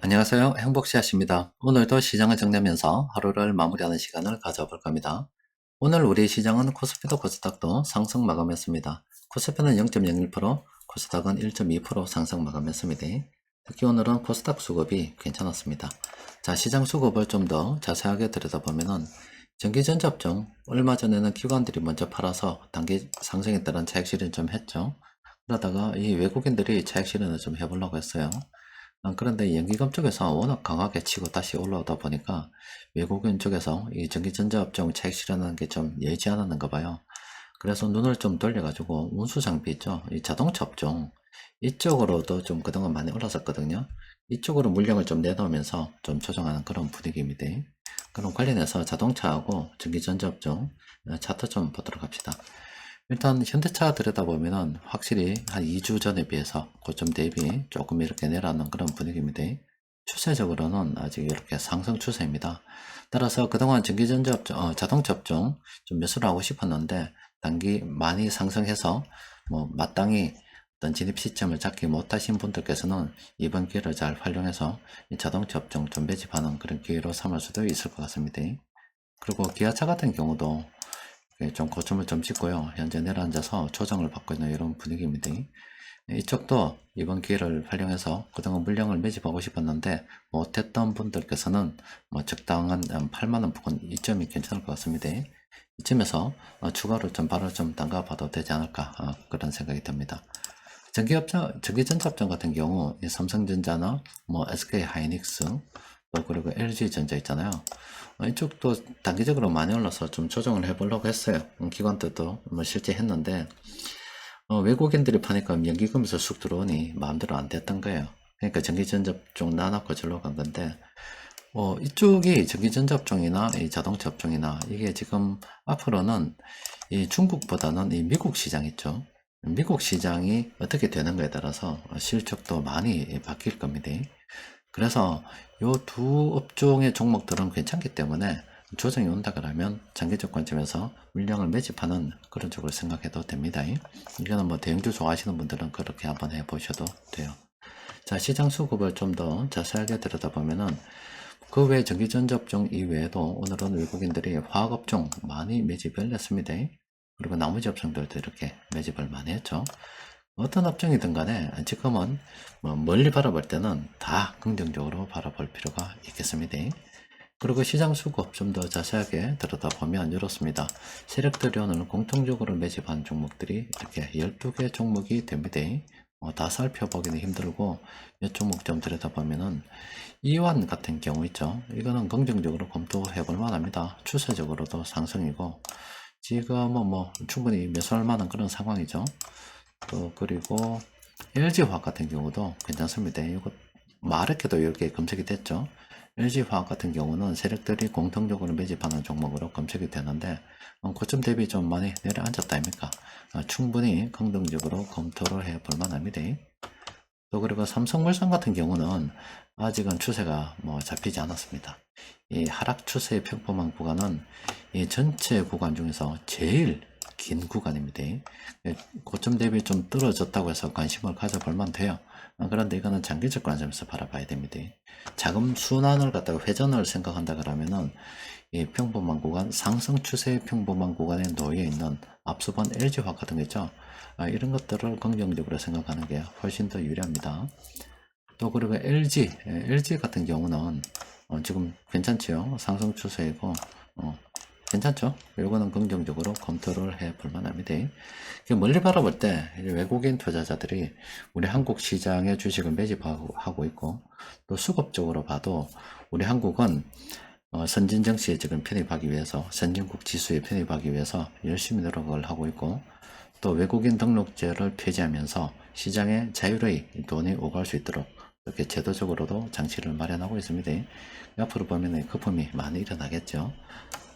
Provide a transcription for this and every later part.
안녕하세요. 행복씨앗입니다. 오늘도 시장을 정리하면서 하루를 마무리하는 시간을 가져볼 겁니다. 오늘 우리 시장은 코스피도 코스닥도 상승 마감했습니다. 코스피는 0.01%, 코스닥은 1.2% 상승 마감했습니다. 특히 오늘은 코스닥 수급이 괜찮았습니다. 자, 시장 수급을 좀 더 자세하게 들여다보면은 전기전자 업종 얼마 전에는 기관들이 먼저 팔아서 단기 상승에 따른 차익 실현 좀 했죠. 그러다가 이 외국인들이 차익 실현을 좀 해보려고 했어요. 아, 그런데 연기금 쪽에서 워낙 강하게 치고 다시 올라오다 보니까 외국인 쪽에서 이 전기전자업종 차익 실현하는 게 좀 예지 않았는가 봐요. 그래서 눈을 좀 돌려가지고 운수 장비 있죠. 이 자동차 업종 이쪽으로도 좀 그동안 많이 올랐었거든요. 이쪽으로 물량을 좀 내놓으면서 좀 조정하는 그런 분위기입니다. 그럼 관련해서 자동차하고 전기전자업종 어, 차트 좀 보도록 합시다. 일단 현대차 들여다보면은 확실히 한 2주 전에 비해서 고점 대비 조금 이렇게 내려앉는 그런 분위기입니다. 추세적으로는 아직 이렇게 상승 추세입니다. 따라서 그동안 전기전자 업종, 어, 자동차 업종 좀 매수를 하고 싶었는데 단기 많이 상승해서 뭐 마땅히 어떤 진입 시점을 잡기 못하신 분들께서는 이번 기회를 잘 활용해서 이 자동차 업종 좀 매집하는 그런 기회로 삼을 수도 있을 것 같습니다. 그리고 기아차 같은 경우도 예, 좀 고점을 좀 찍고요. 현재 내려앉아서 조정을 받고 있는 이런 분위기입니다. 예, 이쪽도 이번 기회를 활용해서 그동안 물량을 매집하고 싶었는데 못했던 분들께서는 뭐 적당한 8만원 부근 이점이 괜찮을 것 같습니다. 이쯤에서 어, 추가로 좀 발을 좀 담가 봐도 되지 않을까 어, 그런 생각이 듭니다. 전기업종, 전기전자업종 같은 경우 이 삼성전자나 뭐 SK 하이닉스 또 그리고 LG전자 있잖아요. 어, 이쪽도 단기적으로 많이 올라서 좀 조정을 해보려고 했어요. 음, 기관들도 뭐 실제 했는데 어, 외국인들이 파니까 연기금에서 쑥 들어오니 마음대로 안 됐던 거예요. 그러니까 전기전자 쪽 나눠 절로 간 건데 어, 이쪽이 이 자동차 업종이나 이게 지금 앞으로는 이 중국보다는 이 미국 시장 있죠. 미국 시장이 어떻게 되는가에 따라서 실적도 많이 바뀔 겁니다. 그래서 요두 업종의 종목들은 괜찮기 때문에 조정이 온다 그러면 장기적 관점에서 물량을 매집하는 그런 쪽으로 생각해도 됩니다. 이거는 뭐 대형주 좋아하시는 분들은 그렇게 한번 해보셔도 돼요. 자, 시장 수급을 좀 더 자세하게 들여다보면은 그 외 전기전자 업종 이외에도 오늘은 외국인들이 화학 업종 많이 매집을 했습니다. 그리고 나머지 업종들도 이렇게 매집을 많이 했죠. 어떤 업종이든 간에 지금은 뭐 멀리 바라볼 때는 다 긍정적으로 바라볼 필요가 있겠습니다. 그리고 시장 수급 좀 더 자세하게 들여다보면 이렇습니다. 세력들이 오늘 공통적으로 매집한 종목들이 이렇게 12개 종목이 됩니다. 어, 다 살펴보기는 힘들고 몇 종목 좀 들여다보면은 이완 같은 경우 있죠. 이거는 긍정적으로 검토해 볼 만합니다. 추세적으로도 상승이고 지금은 뭐 충분히 매수할 만한 그런 상황이죠. 또 그리고 LG화학 같은 경우도 괜찮습니다. 이거 마르케도 이렇게 검색이 됐죠. LG화학 같은 경우는 세력들이 공통적으로 매집하는 종목으로 검색이 되는데 어, 고점 대비 좀 많이 내려앉았다 아닙니까? 어, 충분히 긍정적으로 검토를 해볼 만합니다. 또 그리고 삼성물산 같은 경우는 아직은 추세가 뭐 잡히지 않았습니다. 이 하락 추세의 평범한 구간은 이 전체 구간 중에서 제일 긴 구간입니다. 예, 고점 대비 좀 떨어졌다고 해서 관심을 가져볼 만돼요. 아, 그런데 이거는 장기적 관점에서 바라봐야 됩니다. 자금 순환을 갖다가 회전을 생각한다 그러면은 이 평범한 구간, 상승 추세의 평범한 구간에 놓여 있는 앞서본 LG화 같은 거 있죠. 아, 이런 것들을 긍정적으로 생각하는 게 훨씬 더 유리합니다. 또 그리고 LG, LG 같은 경우는 어, 지금 괜찮지요. 상승 추세이고 어, 괜찮죠? 이거는 긍정적으로 검토를 해 볼 만합니다. 멀리 바라볼 때 외국인 투자자들이 우리 한국 시장의 주식을 매집하고 있고 또 수급적으로 봐도 우리 한국은 어, 선진 정시에 지금 편입하기 위해서 선진국 지수에 편입하기 위해서 열심히 노력을 하고 있고 또 외국인 등록제를 폐지하면서 시장에 자유로이 돈이 오갈 수 있도록 이렇게 제도적으로도 장치를 마련하고 있습니다. 앞으로 보면 거품이 많이 일어나겠죠.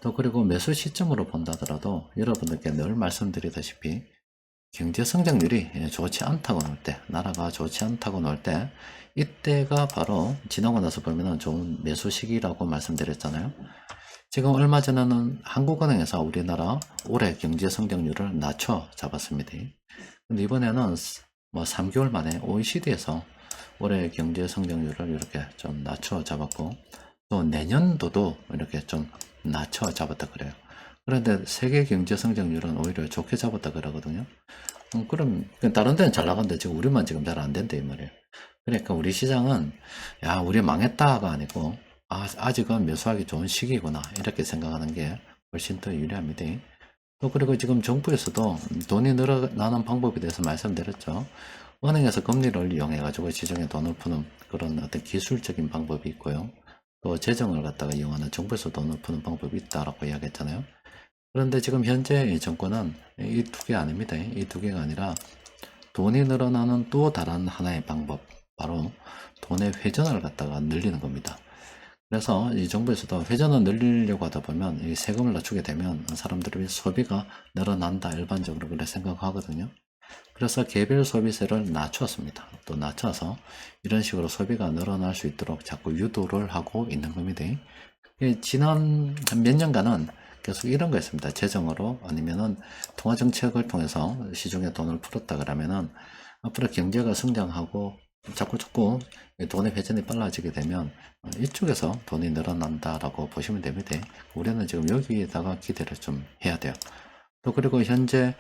또 그리고 매수 시점으로 본다더라도 여러분들께 늘 말씀드리다시피 경제 성장률이 좋지 않다고 놀 때, 나라가 좋지 않다고 놀 때, 이때가 바로 지나고 나서 보면 좋은 매수 시기라고 말씀드렸잖아요. 지금 얼마 전에는 한국은행에서 우리나라 올해 경제 성장률을 낮춰 잡았습니다. 근데 이번에는 뭐 3개월 만에 OECD에서 올해 경제 성장률을 이렇게 좀 낮춰 잡았고 또 내년도도 이렇게 좀 낮춰 잡았다 그래요. 그런데 세계 경제 성장률은 오히려 좋게 잡았다 그러거든요. 음, 그럼 다른 데는 잘 나간다. 지금 우리만 지금 잘 안 된다 이 말이에요. 그러니까 우리 시장은 야 우리 망했다가 아니고 아, 아직은 매수하기 좋은 시기구나 이렇게 생각하는 게 훨씬 더 유리합니다. 또 그리고 지금 정부에서도 돈이 늘어나는 방법에 대해서 말씀드렸죠. 은행에서 금리를 이용해 가지고 시중에 돈을 푸는 그런 어떤 기술적인 방법이 있고요. 또 재정을 갖다가 이용하는 정부에서 돈을 푸는 방법이 있다라고 이야기했잖아요. 그런데 지금 현재 이 정권은 이 두 개 아닙니다. 이 두 개가 아니라 돈이 늘어나는 또 다른 하나의 방법, 바로 돈의 회전을 갖다가 늘리는 겁니다. 그래서 이 정부에서도 회전을 늘리려고 하다 보면 이 세금을 낮추게 되면 사람들의 소비가 늘어난다 일반적으로 그렇게 생각하거든요. 그래서 개별 소비세를 낮췄습니다. 또 낮춰서 이런 식으로 소비가 늘어날 수 있도록 자꾸 유도를 하고 있는 겁니다. 이 지난 몇 년간은 계속 이런 거였습니다. 재정으로 아니면은 통화 정책을 통해서 시중에 돈을 풀었다 그러면은 앞으로 경제가 성장하고 자꾸 자꾸 돈의 회전이 빨라지게 되면 이쪽에서 돈이 늘어난다라고 보시면 됩니다. 우리는 지금 여기에다가 기대를 좀 해야 돼요. 또 그리고 현재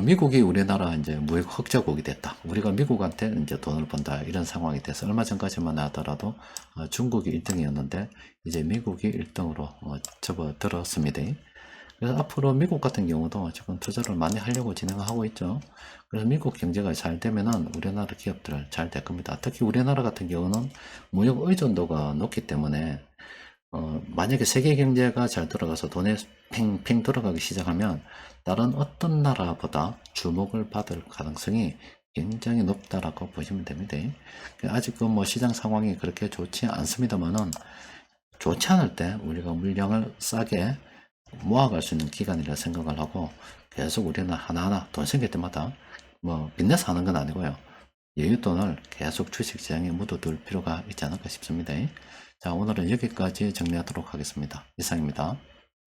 미국이 우리나라 이제 무역 흑자국이 됐다. 우리가 미국한테 이제 돈을 번다 이런 상황이 돼서 얼마 전까지만 하더라도 어, 중국이 1등이었는데 이제 미국이 1등으로 접어들었습니다. 그래서 앞으로 미국 같은 경우도 지금 투자를 많이 하려고 진행하고 있죠. 그래서 미국 경제가 잘 되면은 우리나라 기업들 잘 될 겁니다. 특히 우리나라 같은 경우는 무역 의존도가 높기 때문에 어, 만약에 세계 경제가 잘 돌아가서 돈에 팽팽 돌아가기 시작하면 다른 어떤 나라보다 주목을 받을 가능성이 굉장히 높다라고 보시면 됩니다. 아직 그뭐 시장 상황이 그렇게 좋지 않습니다만은 좋지 않을 때 우리가 물량을 싸게 모아갈 수 있는 기간이라 생각을 하고 계속 우리는 하나하나 돈 생길 때마다 뭐 빚내서 하는 건 아니고요. 여윳돈을 계속 주식시장에 묻어둘 필요가 있지 않을까 싶습니다. 자, 오늘은 여기까지 정리하도록 하겠습니다. 이상입니다.